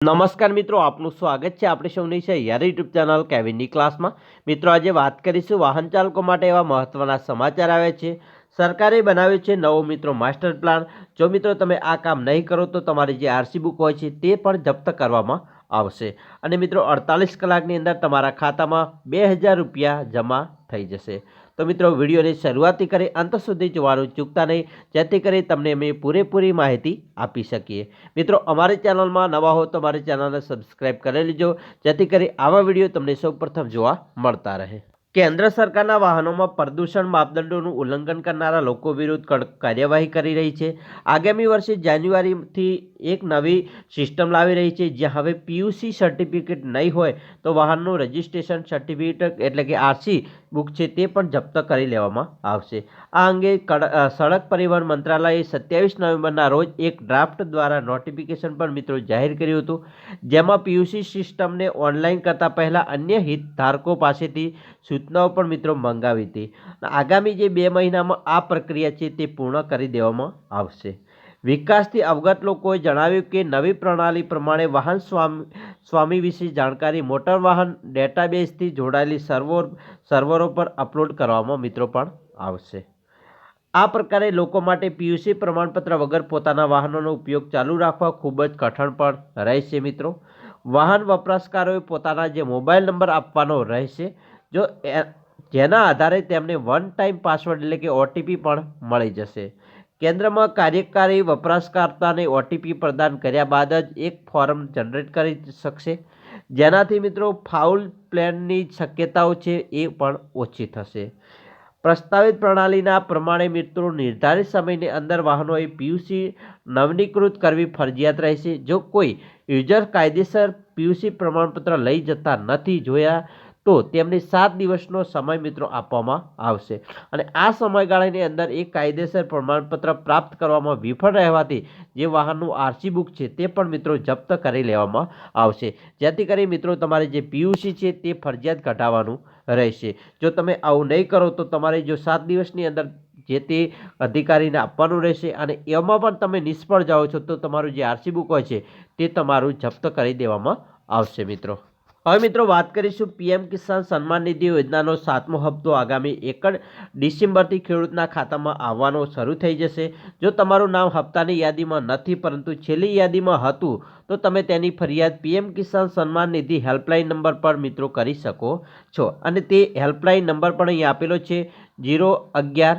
નમસ્કાર મિત્રો, આપનું સ્વાગત છે આપણે સૌની છે યાર યુટ્યુબ ચેનલ કેવિનની ક્લાસમાં. મિત્રો, આજે વાત કરીશું વાહન ચાલકો માટે એવા મહત્ત્વના સમાચાર આવે છે. સરકારે બનાવ્યો છે નવો મિત્રો માસ્ટર પ્લાન. જો મિત્રો તમે આ કામ નહીં કરો તો તમારી જે આરસી બુક હોય છે તે પણ જપ્ત કરવામાં આવશે. અને મિત્રો, અડતાલીસ કલાકની અંદર તમારા ખાતામાં બે હજાર રૂપિયા જમા થઈ જશે. તો મિત્રો, વિડીયોને શરૂઆતથી કરી અંત સુધી જોવાનું ચૂકતા નહીં. જેથી કરી તમને અમે પૂરેપૂરી માહિતી આપી શકીએ. મિત્રો, અમારી ચેનલમાં નવા હો તો અમારી ચેનલને સબસ્ક્રાઈબ કરી લેજો. જેથી કરી આવા વીડિયો તમને સૌપ્રથમ જોવા મળતા રહે. કેન્દ્ર સરકારના વાહનોમાં પ્રદૂષણ માપદંડોનું ઉલ્લંઘન કરનારા લોકો વિરુદ્ધ કાર્યવાહી કરી રહી છે. આગામી વર્ષે જાન્યુઆરીથી એક નવી સિસ્ટમ લાવી રહી છે, જ્યાં હવે પીયુસી સર્ટિફિકેટ નહીં હોય તો વાહનનું રજિસ્ટ્રેશન સર્ટિફિકેટ એટલે કે આરસી બુક છે તે પણ જપ્ત કરી લેવામાં આવશે. આ અંગે સડક પરિવહન મંત્રાલયે સત્યાવીસ નવેમ્બરના રોજ એક ડ્રાફ્ટ દ્વારા નોટિફિકેશન પણ મિત્રો જાહેર કર્યું હતું, જેમાં પીયુસી સિસ્ટમને ઓનલાઈન કરતાં પહેલાં અન્ય હિતધારકો પાસેથી સૂચનાઓ પણ મિત્રો મંગાવી હતી. આગામી જે બે મહિનામાં આ પ્રક્રિયા છે તે પૂર્ણ કરી દેવામાં આવશે. વિકાસથી અવગત લોકોએ જણાવ્યું કે નવી પ્રણાલી પ્રમાણે વાહન સ્વામી સ્વામી વિશે જાણકારી મોટર વાહન ડેટાબેઝથી જોડાયેલી સર્વર, સર્વરો પર અપલોડ કરવામાં મિત્રો પણ આવશે. આ પ્રકારે લોકો માટે પીયુસી પ્રમાણપત્ર વગર પોતાના વાહનોનો ઉપયોગ ચાલુ રાખવા ખૂબ જ કઠણ પણ રહેશે મિત્રો. વાહન વપરાશકારોએ પોતાના જે મોબાઈલ નંબર આપવાનો રહેશે, જો જેના આધારે તેમને વન ટાઈમ પાસવર્ડ એટલે કે ઓટીપી પણ મળી જશે. કેન્દ્રમાં કાર્યકારી વપરાશકર્તાને ઓટીપી પ્રદાન કર્યા બાદ જ એક ફોર્મ જનરેટ કરી શકશે. જેનાથી મિત્રો ફાઉલ પ્લેનની શક્યતાઓ છે એ પણ ઓછી થશે. પ્રસ્તાવિત પ્રણાલીના પ્રમાણે મિત્રો નિર્ધારિત સમયની અંદર વાહનોએ પીયુસી નવનીકૃત કરવી ફરજિયાત રહેશે. જો કોઈ યુઝર કાયદેસર પીયુસી પ્રમાણપત્ર લઈ જતા નથી જોયા તો તેમને સાત દિવસનો સમય મિત્રો આપવામાં આવશે. અને આ સમયગાળાની અંદર એક કાયદેસર પ્રમાણપત્ર પ્રાપ્ત કરવામાં વિફળ રહેવાથી જે વાહનનું આરસી બુક છે તે પણ મિત્રો જપ્ત કરી લેવામાં આવશે. જેથી કરી મિત્રો તમારે જે પીયુસી છે તે ફરજિયાત ઘટાડવાનું રહેશે. જો તમે આવું નહીં કરો તો તમારે જો સાત દિવસની અંદર જે તે અધિકારીને આપવાનું રહેશે અને એમાં પણ તમે નિષ્ફળ જાઓ છો તો તમારું જે આરસી બુક હોય છે તે તમારું જપ્ત કરી દેવામાં આવશે મિત્રો. હવે મિત્રો વાત કરીશું પીએમ કિસાન સન્માન નિધિ યોજનાનો સાતમો હપ્તો આગામી એક ડિસેમ્બરથી ખેડૂતના ખાતામાં આવવાનો શરૂ થઈ જશે. જો તમારું નામ હપ્તાની યાદીમાં નથી, પરંતુ છેલ્લી યાદીમાં હતું, તો તમે તેની ફરિયાદ PM Kisan Samman Nidhi helpline number પર મિત્રો કરી શકો છો. અને તે હેલ્પલાઇન નંબર પણ અહીં આપેલો છે, જીરો અગિયાર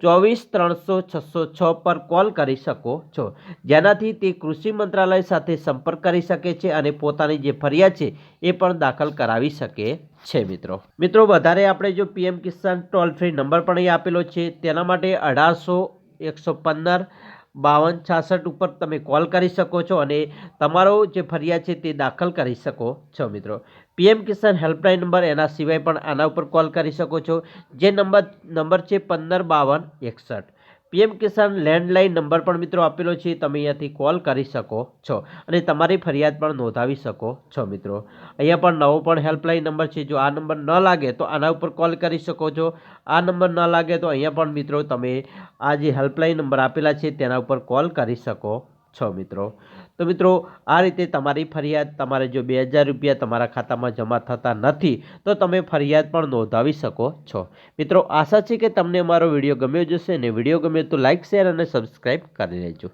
ચોવીસ, ત્રણસો, છસો છ પર કોલ કરી શકો છો. જેનાથી તે કૃષિ મંત્રાલય સાથે સંપર્ક કરી શકે છે અને પોતાની જે ફરિયાદ છે એ પણ દાખલ કરાવી શકે છે, મિત્રો. મિત્રો, વધારે આપણે જો PM Kisan toll free number પણ અહીં આપેલો છે, તેના માટે અઢારસો એકસો પંદર બાવન છાસઠ ઉપર તમે કોલ કરી શકો છો અને તમારો જે ફરિયાદ છે તે દાખલ કરી શકો છો મિત્રો. પીએમ કિસાન હેલ્પલાઇન નંબર એના સિવાય પણ આના ઉપર કોલ કરી શકો છો. જે નંબર નંબર છે પંદર બાવન એકસઠ. પીએમ કિસાન લેન્ડલાઇન નંબર પણ મિત્રો આપેલો છે, તમે અહીંયાથી કોલ કરી શકો છો અને તમારી ફરિયાદ પણ નોંધાવી શકો છો મિત્રો. અહીંયા પણ નવો પણ હેલ્પલાઇન નંબર છે, જો આ નંબર ન લાગે તો આના ઉપર કોલ કરી શકો છો. આ નંબર ન લાગે તો અહીંયા પણ મિત્રો તમે આ જે હેલ્પલાઇન નંબર આપેલા છે તેના ઉપર કોલ કરી શકો છો મિત્રો. તો મિત્રો, આ રીતે તમારી ફરિયાદ તમારે જો બે હજાર રૂપિયા તમારા ખાતામાં જમા થતા નથી, તો તમે ફરિયાદ પણ નોંધાવી શકો છો. મિત્રો, આશા છે કે તમને મારો વીડિયો ગમ્યો જશે અને વીડિયો ગમ્યો તો લાઇક શેર અને સબસ્ક્રાઈબ કરી લેજો.